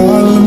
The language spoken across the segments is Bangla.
all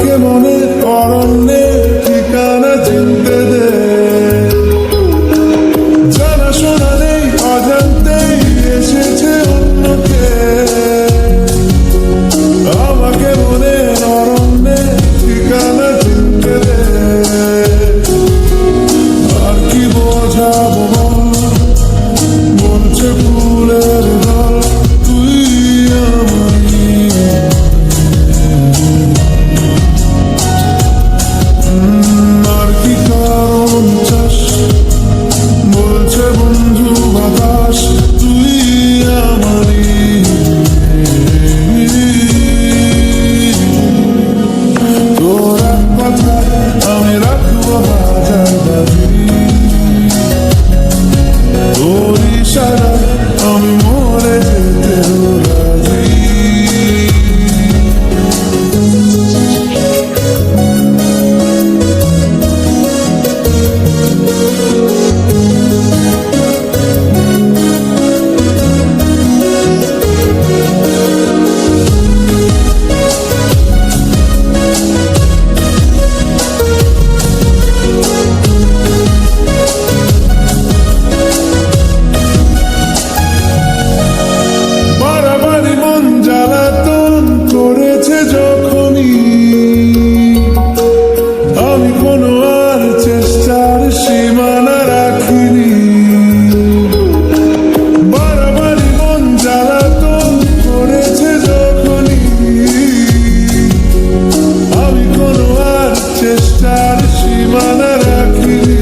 আমাকে সীমানা রাখিনি